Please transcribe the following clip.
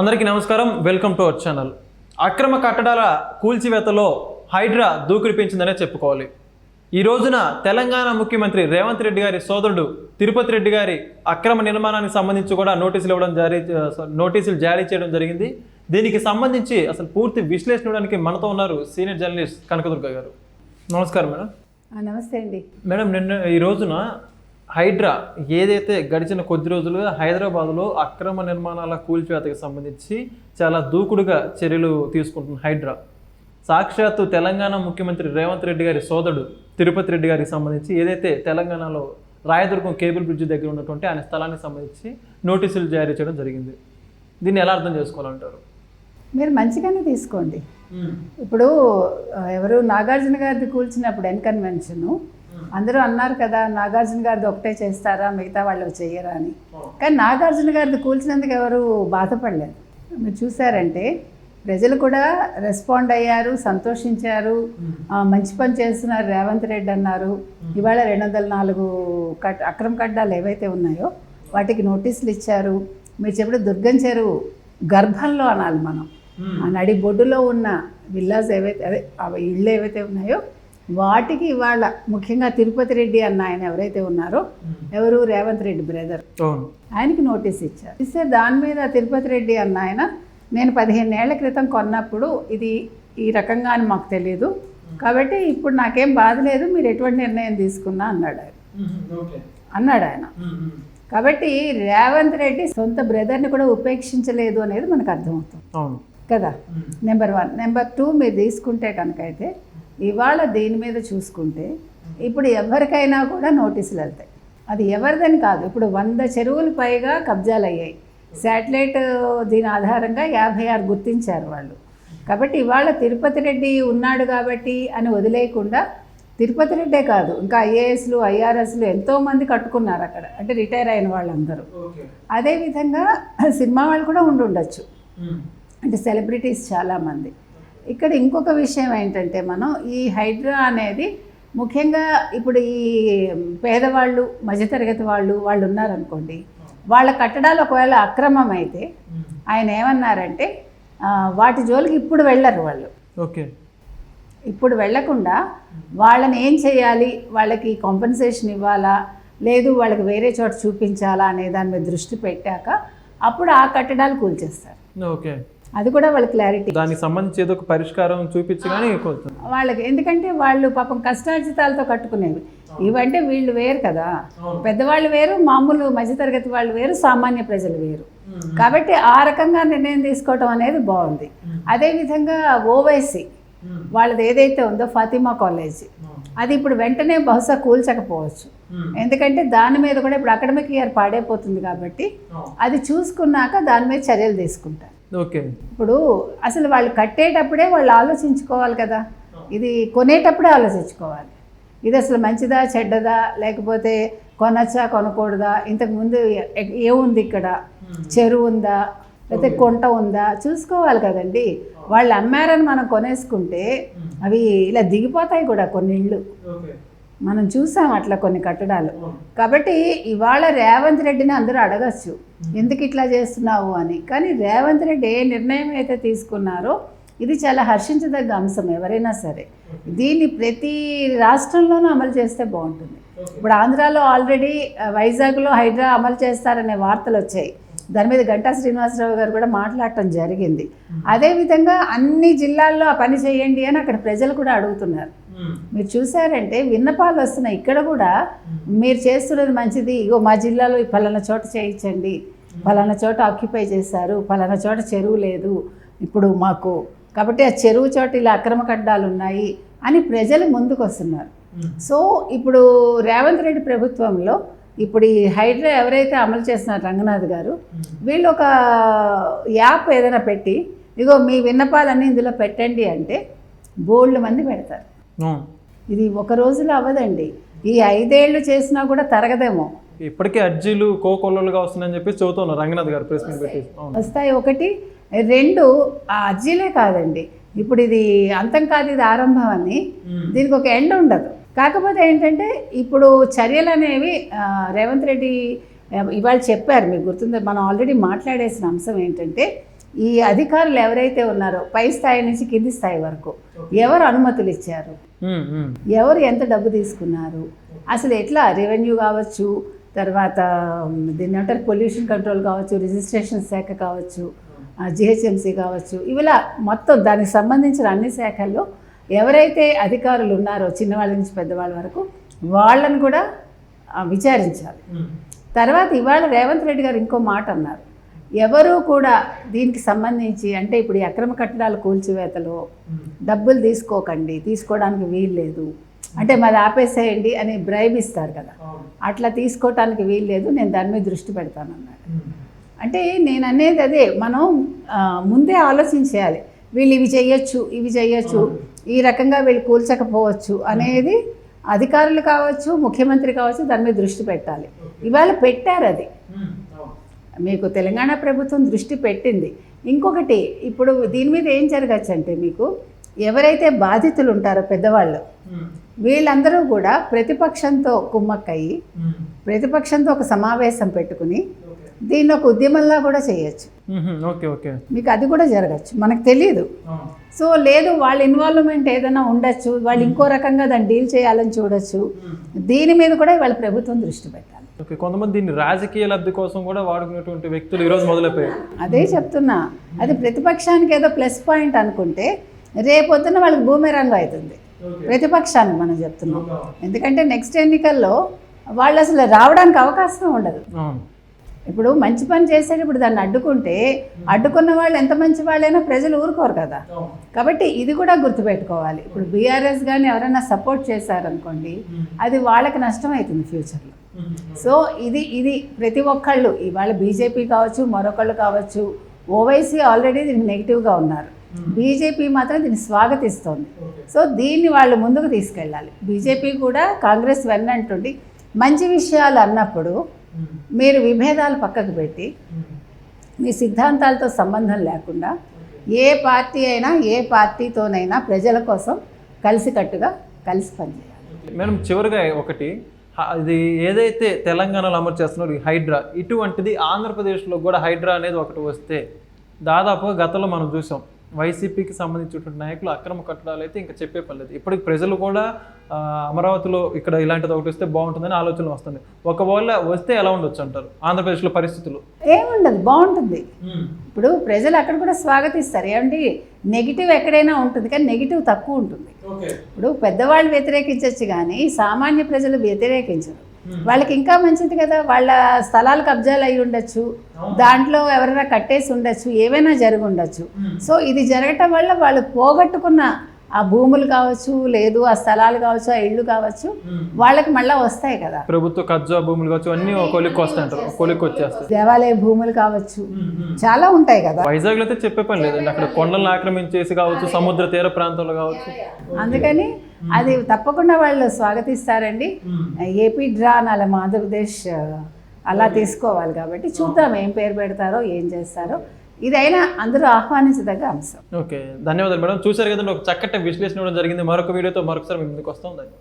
అందరికీ నమస్కారం. Welcome to our channel. అక్రమ కట్టడాల కూల్చివేతలో హైడ్రా దూకుడు పెంచిందనే చెప్పుకోవాలి. ఈ రోజున తెలంగాణ ముఖ్యమంత్రి రేవంత్ రెడ్డి గారి సోదరుడు తిరుపతి రెడ్డి గారి అక్రమ నిర్మాణానికి సంబంధించి కూడా నోటీసులు ఇవ్వడం జారీ నోటీసులు జారీ చేయడం జరిగింది. దీనికి సంబంధించి అసలు పూర్తి విశ్లేషణ ఇవ్వడానికి మనతో ఉన్నారు సీనియర్ జర్నలిస్ట్ కనకదుర్గ గారు. నమస్కారం మేడం. నమస్తే అండి. మేడం నిన్న ఈ రోజున హైడ్రా ఏదైతే గడిచిన కొద్ది రోజులుగా హైదరాబాద్లో అక్రమ నిర్మాణాల కూల్చివేతకి సంబంధించి చాలా దూకుడుగా చర్యలు తీసుకుంటుంది హైడ్రా. సాక్షాత్తు తెలంగాణ ముఖ్యమంత్రి రేవంత్ రెడ్డి గారి సోదరుడు తిరుపతి రెడ్డి గారికి సంబంధించి ఏదైతే తెలంగాణలో రాయదుర్గం కేబుల్ బ్రిడ్జ్ దగ్గర ఉన్నటువంటి ఆయన స్థలానికి సంబంధించి నోటీసులు జారీ చేయడం జరిగింది. దీన్ని ఎలా అర్థం చేసుకోవాలంటారు? మీరు మంచిగానే తీసుకోండి. ఇప్పుడు ఎవరు నాగార్జున గారిది కూల్చినప్పుడు ఎన్ కన్వెన్షన్ అందరూ అన్నారు కదా నాగార్జున గారిది ఒకటే చేస్తారా మిగతా వాళ్ళు చెయ్యరా అని. కానీ నాగార్జున గారిది కూల్చినందుకు ఎవరు బాధపడలేదు. మీరు చూసారంటే ప్రజలు కూడా రెస్పాండ్ అయ్యారు సంతోషించారు. మంచి పని చేస్తున్నారు రేవంత్ రెడ్డి అన్నారు. ఇవాళ రెండు వందల నాలుగు కట్ అక్రమ కడ్డాలు ఏవైతే ఉన్నాయో వాటికి నోటీసులు ఇచ్చారు. మీరు చెప్పిన దుర్గం చెరువు గర్భంలో అనాలి మనం. ఆ నడి బొడ్డులో ఉన్న విల్లాస్ ఏవైతే అదే ఇళ్ళు ఏవైతే ఉన్నాయో వాటికి ఇవాళ ముఖ్యంగా తిరుపతి రెడ్డి అన్న ఆయన ఎవరైతే ఉన్నారో ఎవరు రేవంత్ రెడ్డి బ్రదర్. ఆయనకి నోటీస్ ఇచ్చారు. ఇస్తే దాని మీద తిరుపతి రెడ్డి అన్న ఆయన నేను పదిహేను ఏళ్ళ క్రితం కొన్నప్పుడు ఇది ఈ రకంగా అని మాకు తెలియదు కాబట్టి ఇప్పుడు నాకేం బాధ లేదు మీరు ఎటువంటి నిర్ణయం తీసుకున్నా అన్నాడు ఆయన. ఓకే అన్నాడు ఆయన. కాబట్టి రేవంత్ రెడ్డి సొంత బ్రదర్ని కూడా ఉపేక్షించలేదు అనేది మనకు అర్థమవుతుంది. కదా? Number one. నెంబర్ టూ మీరు తీసుకుంటే కనుక అయితే ఇవాళ దీని మీద చూసుకుంటే ఇప్పుడు ఎవరికైనా కూడా నోటీసులు వెళ్తాయి. అది ఎవరిదని కాదు. ఇప్పుడు వంద చెరువులు పైగా కబ్జాలు అయ్యాయి. శాటిలైట్ దీని ఆధారంగా యాభై ఆరు గుర్తించారు వాళ్ళు. కాబట్టి ఇవాళ తిరుపతి రెడ్డి ఉన్నాడు కాబట్టి అని వదిలేయకుండా తిరుపతి రెడ్డే కాదు ఇంకా ఐఏఎస్లు ఐఆర్ఎస్లు ఎంతోమంది కట్టుకున్నారు అక్కడ. అంటే రిటైర్ అయిన వాళ్ళందరూ. అదేవిధంగా సినిమా వాళ్ళు కూడా ఉండి ఉండొచ్చు అంటే సెలబ్రిటీస్ చాలామంది ఇక్కడ ఇంకొక విషయం ఏంటంటే మనం ఈ హైడ్రా అనేది ముఖ్యంగా ఇప్పుడు ఈ పేదవాళ్ళు మధ్యతరగతి వాళ్ళు వాళ్ళు ఉన్నారనుకోండి వాళ్ళ కట్టడాలు ఒకవేళ అక్రమం అయితే ఆయన ఏమన్నారంటే వాటి జోలికి ఇప్పుడు వెళ్ళరు వాళ్ళు. ఓకే. ఇప్పుడు వెళ్ళకుండా వాళ్ళని ఏం చేయాలి? వాళ్ళకి కాంపెన్సేషన్ ఇవ్వాలా? లేదు వాళ్ళకి వేరే చోట చూపించాలా? అనే దాని మీద దృష్టి పెట్టాక అప్పుడు ఆ కట్టడాలు కూల్చేస్తారు. ఓకే. అది కూడా వాళ్ళ క్లారిటీ దానికి సంబంధించి ఏదో ఒక పరిష్కారం చూపించి కానీ కొంచెం వాళ్ళకి ఎందుకంటే వాళ్ళు పాపం కష్టార్జితాలతో కట్టుకునేవి. ఇవంటే వీళ్ళు వేరు కదా. పెద్దవాళ్ళు వేరు మామూలు మధ్యతరగతి వాళ్ళు వేరు సామాన్య ప్రజలు వేరు. కాబట్టి ఆ రకంగా నిర్ణయం తీసుకోవటం అనేది బాగుంది. అదేవిధంగా ఓవైసీ వాళ్ళది ఏదైతే ఉందో ఫాతిమా కాలేజీ. అది ఇప్పుడు వెంటనే బహుశా కూల్చకపోవచ్చు. ఎందుకంటే దాని మీద కూడా ఇప్పుడు అకాడమిక్ ఇయర్ పాడైపోతుంది కాబట్టి అది చూసుకున్నాక దాని మీద చర్యలు తీసుకుంటారు. ఓకే. ఇప్పుడు అసలు వాళ్ళు కట్టేటప్పుడే వాళ్ళు ఆలోచించుకోవాలి కదా. ఇది కొనేటప్పుడే ఆలోచించుకోవాలి. ఇది అసలు మంచిదా చెడ్డదా లేకపోతే కొనచ్చా కొనకూడదా? ఇంతకుముందు ఏముంది ఇక్కడ? చెరువు ఉందా? లేకపోతే కొంట ఉందా? చూసుకోవాలి కదండి. వాళ్ళు అమ్మారని మనం కొనేసుకుంటే అవి ఇలా దిగిపోతాయి కూడా కొన్ని ఇళ్ళు మనం చూసాం అట్లా కొన్ని కట్టడాలు. కాబట్టి ఇవాళ రేవంత్ రెడ్డిని అందరూ అడగచ్చు. ఎందుకు ఇట్లా చేస్తున్నావు అని. కానీ రేవంత్ రెడ్డి ఏ నిర్ణయం అయితే తీసుకున్నారో ఇది చాలా హర్షించదగ్గ అంశం ఎవరైనా సరే. దీన్ని ప్రతి రాష్ట్రంలోనూ అమలు చేస్తే బాగుంటుంది. ఇప్పుడు ఆంధ్రాలో ఆల్రెడీ వైజాగ్లో హైడ్రా అమలు చేస్తారనే వార్తలు వచ్చాయి. దాని మీద గంటా శ్రీనివాసరావు గారు కూడా మాట్లాడటం జరిగింది. అదేవిధంగా అన్ని జిల్లాల్లో ఆ పని చేయండి అని అక్కడ ప్రజలు కూడా అడుగుతున్నారు. మీరు చూసారంటే విన్నపాలు వస్తున్నాయి. ఇక్కడ కూడా మీరు చేస్తున్నది మంచిది. ఇగో మా జిల్లాలో ఈ పలానా చోట చేయించండి. పలానా చోట ఆక్యుపై చేశారు. పలానా చోట చెరువు లేదు. ఇప్పుడు మాకు కాబట్టి ఆ చెరువు చోట ఇలా అక్రమ కడ్డాలు ఉన్నాయి అని ప్రజలు ముందుకు వస్తున్నారు సో ఇప్పుడు రేవంత్ రెడ్డి ప్రభుత్వంలో ఇప్పుడు ఈ హైడ్రా ఎవరైతే అమలు చేస్తున్నారు రంగనాథ్ గారు వీళ్ళు ఒక యాప్ ఏదైనా పెట్టి ఇగో మీ విన్నపాలన్నీ ఇందులో పెట్టండి అంటే బోల్డ్ మంది పెడతారు. ఇది ఒక రోజులో అవ్వదండి. ఈ ఐదేళ్ళు చేసినా కూడా తరగదేమో. ఇప్పటికే అర్జీలు కోకొల్లలుగా వస్తున్నాయని చెప్పి చదువుతున్నారు రంగనాథ్ గారు ప్రెస్ వస్తాయి. ఒకటి. రెండు ఆ అర్జీలే కాదండి. ఇప్పుడు ఇది అంతం కాదు ఇది ఆరంభం అని. దీనికి ఒక ఎండ్ ఉండదు. కాకపోతే ఏంటంటే ఇప్పుడు చర్యలు అనేవి రేవంత్ రెడ్డి ఇవాళ చెప్పారు మీకు గుర్తుంది మనం ఆల్రెడీ మాట్లాడేసిన అంశం ఏంటంటే ఈ అధికారులు ఎవరైతే ఉన్నారో పై స్థాయి నుంచి కింది స్థాయి వరకు ఎవరు అనుమతులు ఇచ్చారు. ఎవరు ఎంత డబ్బు తీసుకున్నారు? అసలు ఎట్లా రెవెన్యూ కావచ్చు తర్వాత దీన్ని ఏమంటారు పొల్యూషన్ కంట్రోల్ కావచ్చు రిజిస్ట్రేషన్ శాఖ కావచ్చు జిహెచ్ఎంసీ కావచ్చు ఇవిలా మొత్తం దానికి సంబంధించిన అన్ని శాఖల్లో ఎవరైతే అధికారులు ఉన్నారో చిన్నవాళ్ళ నుంచి పెద్దవాళ్ళ వరకు వాళ్ళని కూడా విచారించాలి. తర్వాత ఇవాళ రేవంత్ రెడ్డి గారు ఇంకో మాట అన్నారు. ఎవరు కూడా దీనికి సంబంధించి అంటే ఇప్పుడు ఈ అక్రమ కట్టడాల కూల్చివేతలో డబ్బులు తీసుకోకండి తీసుకోవడానికి వీలు లేదు. అంటే మాది ఆపేసేయండి అని బ్రైబ్ ఇస్తారు కదా అట్లా తీసుకోవటానికి వీలు లేదు నేను దాని మీద దృష్టి పెడతానన్నాడు అంటే నేను అనేది అదే మనం ముందే ఆలోచించేయాలి. వీళ్ళు ఇవి చేయొచ్చు ఇవి చేయొచ్చు ఈ రకంగా వీళ్ళు కూల్చకపోవచ్చు అనేది అధికారులు కావచ్చు ముఖ్యమంత్రి కావచ్చు దాని మీద దృష్టి పెట్టాలి. ఇవాళ పెట్టారు అది. మీకు తెలంగాణ ప్రభుత్వం దృష్టి పెట్టింది. ఇంకొకటి ఇప్పుడు దీని మీద ఏం జరగచ్చు అంటే మీకు ఎవరైతే బాధితులు ఉంటారో పెద్దవాళ్ళు వీళ్ళందరూ కూడా ప్రతిపక్షంతో కుమ్మక్కయ్యి ప్రతిపక్షంతో ఒక సమావేశం పెట్టుకుని దీన్ని ఒక ఉద్యమంలా కూడా చేయొచ్చు. Okay okay. మీకు అది కూడా జరగచ్చు. మనకు తెలియదు సో లేదు వాళ్ళ ఇన్వాల్వ్మెంట్ ఏదైనా ఉండొచ్చు. వాళ్ళు ఇంకో రకంగా దాన్ని డీల్ చేయాలని చూడొచ్చు. దీని మీద కూడా వాళ్ళ ప్రభుత్వం దృష్టి పెట్టాలి. ఓకే కొంతమంది దీన్ని రాజకీయ లబ్ధి కోసం కూడా వాడుకునేటువంటి వ్యక్తులు ఈరోజు మొదలైపోయారు. అదే చెప్తున్నా. అది ప్రతిపక్షానికి ఏదో ప్లస్ పాయింట్ అనుకుంటే రేపొద్దున వాళ్ళకి భూమిరంగం అవుతుంది. ప్రతిపక్షానికి మనం చెప్తున్నాం. ఎందుకంటే నెక్స్ట్ ఎన్నికల్లో వాళ్ళు అసలు రావడానికి అవకాశం ఉండదు. ఇప్పుడు మంచి పని చేసేటప్పుడు దాన్ని అడ్డుకుంటే అడ్డుకున్న వాళ్ళు ఎంత మంచి వాళ్ళైనా ప్రజలు ఊరుకోరు కదా. కాబట్టి ఇది కూడా గుర్తుపెట్టుకోవాలి. ఇప్పుడు బీఆర్ఎస్ కానీ ఎవరైనా సపోర్ట్ చేశారనుకోండి అది వాళ్ళకి నష్టం అవుతుంది ఫ్యూచర్లో సో ఇది ఇది ప్రతి ఒక్కళ్ళు ఇవాళ బీజేపీ కావచ్చు మరొకళ్ళు కావచ్చు ఓవైసీ ఆల్రెడీ దీనికి నెగిటివ్గా ఉన్నారు. బీజేపీ మాత్రం దీన్ని స్వాగతిస్తోంది. సో దీన్ని వాళ్ళు ముందుకు తీసుకెళ్ళాలి. బీజేపీ కూడా కాంగ్రెస్ వెన్నంటుండి మంచి విషయాలు అన్నప్పుడు మీరు విభేదాలు పక్కకు పెట్టి మీ సిద్ధాంతాలతో సంబంధం లేకుండా ఏ పార్టీ అయినా ఏ పార్టీతోనైనా ప్రజల కోసం కలిసికట్టుగా కలిసి పనిచేయాలి. మేడం చివరిగా ఒకటి ఇది ఏదైతే తెలంగాణలో అమలు చేస్తున్నారు ఈ హైడ్రా ఇటువంటిది ఆంధ్రప్రదేశ్లో కూడా హైడ్రా అనేది ఒకటి వస్తే దాదాపుగా గతంలో మనం చూసాం. వైసీపీకి సంబంధించినటువంటి నాయకులు అక్రమ కట్టడాలు అయితే ఇంకా చెప్పే పని లేదు. ఇప్పటికి ప్రజలు కూడా అమరావతిలో ఇక్కడ ఇలాంటిది ఒకటి వస్తే బాగుంటుందని ఆలోచన వస్తుంది. ఒకవేళ వస్తే ఎలా ఉండొచ్చు అంటారు? ఆంధ్రప్రదేశ్లో పరిస్థితులు? ఏముండదు బాగుంటుంది. ఇప్పుడు ప్రజలు అక్కడ కూడా స్వాగతిస్తారు. ఏమంటే నెగిటివ్ ఎక్కడైనా ఉంటుంది కానీ నెగిటివ్ తక్కువ ఉంటుంది. ఇప్పుడు పెద్దవాళ్ళు వ్యతిరేకించవచ్చు కానీ సామాన్య ప్రజలు వ్యతిరేకించరు. వాళ్ళకి ఇంకా మంచిది కదా. వాళ్ళ స్థలాలు కబ్జాలు అయి ఉండొచ్చు. దాంట్లో ఎవరైనా కట్టేసి ఉండొచ్చు. ఏవైనా జరిగి ఉండొచ్చు. సో ఇది జరగటం వల్ల వాళ్ళు పోగొట్టుకున్న ఆ భూములు కావచ్చు లేదు ఆ స్థలాలు కావచ్చు ఆ ఇళ్ళు కావచ్చు వాళ్ళకి మళ్ళీ వస్తాయి కదా. ప్రభుత్వ కబ్జా భూములు కావచ్చు అన్నీ కొలిక్కి కొలిక్కి దేవాలయ భూములు కావచ్చు చాలా ఉంటాయి కదా. వైజాగ్లో అయితే చెప్పే పని లేదండి అక్కడ కొండలను ఆక్రమించేసి కావచ్చు సముద్ర తీర ప్రాంతంలో కావచ్చు. అందుకని అది తప్పకుండా వాళ్ళు స్వాగతిస్తారండి. ఏపీ డ్రా అని అలా ఆంధ్రప్రదేశ్ అలా తీసుకోవాలి కాబట్టి చూద్దాం ఏం పేరు పెడతారో ఏం చేస్తారో. ఇదైనా అందరూ ఆహ్వానించదగ్గ అంశం. ఓకే ధన్యవాదాలు మేడం. చూశారు కదండి ఒక చక్కటి విశ్లేషణ ఇవ్వడం జరిగింది. మరొక వీడియోతో మరొకసారి మీ ముందుకు వస్తాం.